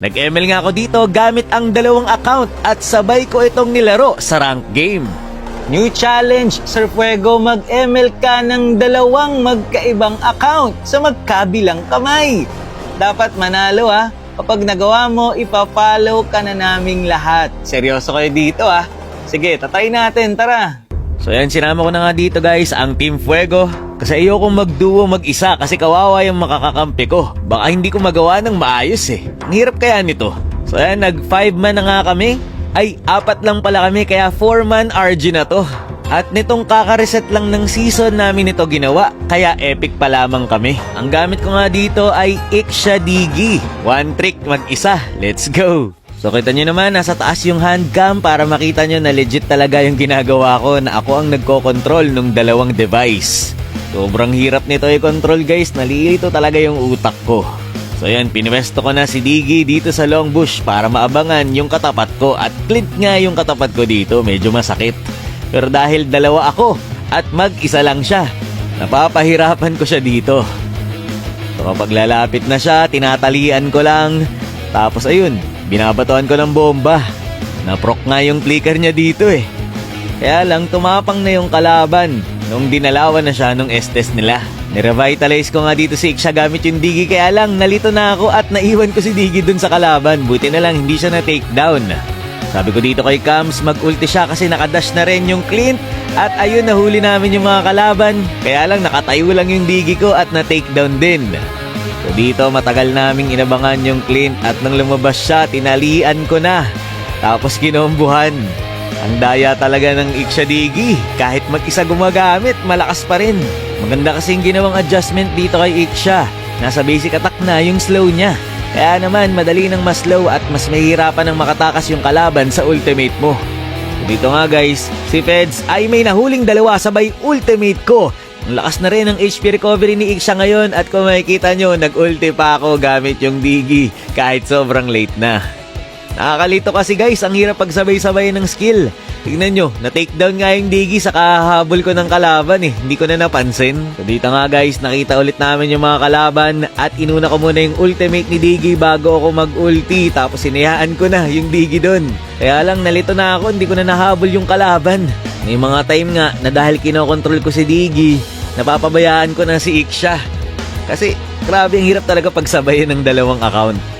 Nag-ML nga ako dito gamit ang dalawang account at sabay ko itong nilaro sa rank game. New challenge, Sir Fuego, mag-ML ka ng dalawang magkaibang account sa magkabilang kamay. Dapat manalo ha. Kapag nagawa mo, ipafollow ka na naming lahat. Seryoso kayo dito ha. Sige, tatry natin, tara. So yan, sinama ko na nga dito guys ang Team Fuego. Kasi ayokong mag-duo mag-isa kasi kawawa yung makakakampi ko. Baka hindi ko magawa ng maayos eh. Ang hirap kaya nito. So yan, nag 5 man na nga kami. Ay, apat lang pala kami kaya 4 man RG na to. At nitong kakareset lang ng season namin ito ginawa, kaya epic pa lamang kami. Ang gamit ko nga dito ay Iksha Digi. One trick mag-isa. Let's go! So kita nyo naman, nasa taas yung handcam para makita nyo na legit talaga yung ginagawa ko na ako ang nagko-control ng dalawang device. Sobrang hirap nito i-control guys, nalilito talaga yung utak ko. So yan, pinwesto ko na si Diggy dito sa long bush para maabangan yung katapat ko at clint nga yung katapat ko dito, medyo masakit. Pero dahil dalawa ako at mag-isa lang siya, napapahirapan ko siya dito. So kapag lalapit na siya, tinatalian ko lang. Tapos ayun, binabatoan ko ng bomba. Naprok nga yung clicker niya dito eh. Kaya lang tumapang na yung kalaban nung dinalawan na siya nung estes nila. Nirevitalize ko nga dito si Iksha gamit yung digi kaya lang nalito na ako at naiwan ko si Digi dun sa kalaban. Buti na lang hindi siya na takedown. Sabi ko dito kay Kams mag-ulti siya kasi nakadash na rin yung Clint at ayun nahuli namin yung mga kalaban. Kaya lang nakatayo lang yung digi ko at na takedown din. So dito matagal naming inabangan yung Clint at nang lumabas siya tinalian ko na. Tapos kinombuhan. Ang daya talaga ng Iksha Digi. Kahit mag-isa gumagamit, malakas pa rin. Maganda kasing ginawang adjustment dito kay Iksha. Nasa basic attack na yung slow niya. Kaya naman madali nang mas slow at mas mahihirapan ng makatakas yung kalaban sa ultimate mo. Dito nga guys, si Feds ay may nahuling dalawa sabay ultimate ko. Ang lakas na rin ng HP recovery ni Iksha ngayon at kung makikita nyo, nag-ulti pa ako gamit yung Digi kahit sobrang late na. Nakakalito kasi guys, ang hirap pagsabay-sabay ng skill. Tignan nyo, na-takedown nga yung digi sa kahabol ko ng kalaban eh. Hindi ko na napansin. So dito nga guys, nakita ulit namin yung mga kalaban at inuna ko muna yung ultimate ni Digi bago ako mag-ulti. Tapos sinayaan ko na yung Digi doon. Kaya lang nalito na ako, hindi ko na nahabol yung kalaban. May mga time nga na dahil kinokontrol ko si Digi, napapabayaan ko na si Iksha. Kasi grabe ang hirap talaga pagsabayin ng dalawang account.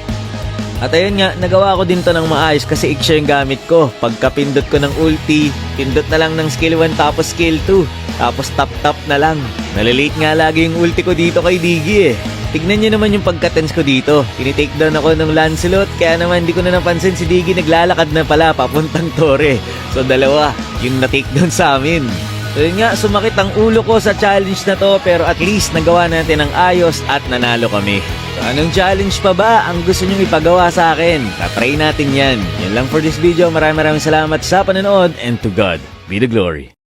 At ayun nga, nagawa ko din to ng maayos kasi Iksha yung gamit ko. Pagkapindot ko ng ulti, pindot na lang ng skill 1 tapos skill 2. Tapos tap tap na lang. Nalilate nga lagi yung ulti ko dito kay Digi eh. Tignan nyo naman yung pagka-tense ko dito. Tinitake down ako ng Lancelot, kaya naman hindi ko na napansin si Digi naglalakad na pala papuntang Tore. So dalawa, yung na-take down sa amin. So yun nga, sumakit ang ulo ko sa challenge na to pero at least nagawa natin ng ayos at nanalo kami. So anong challenge pa ba ang gusto nyong ipagawa sa akin? Tatry natin yan. Yan lang for this video. Maraming maraming salamat sa panonood and to God be the glory.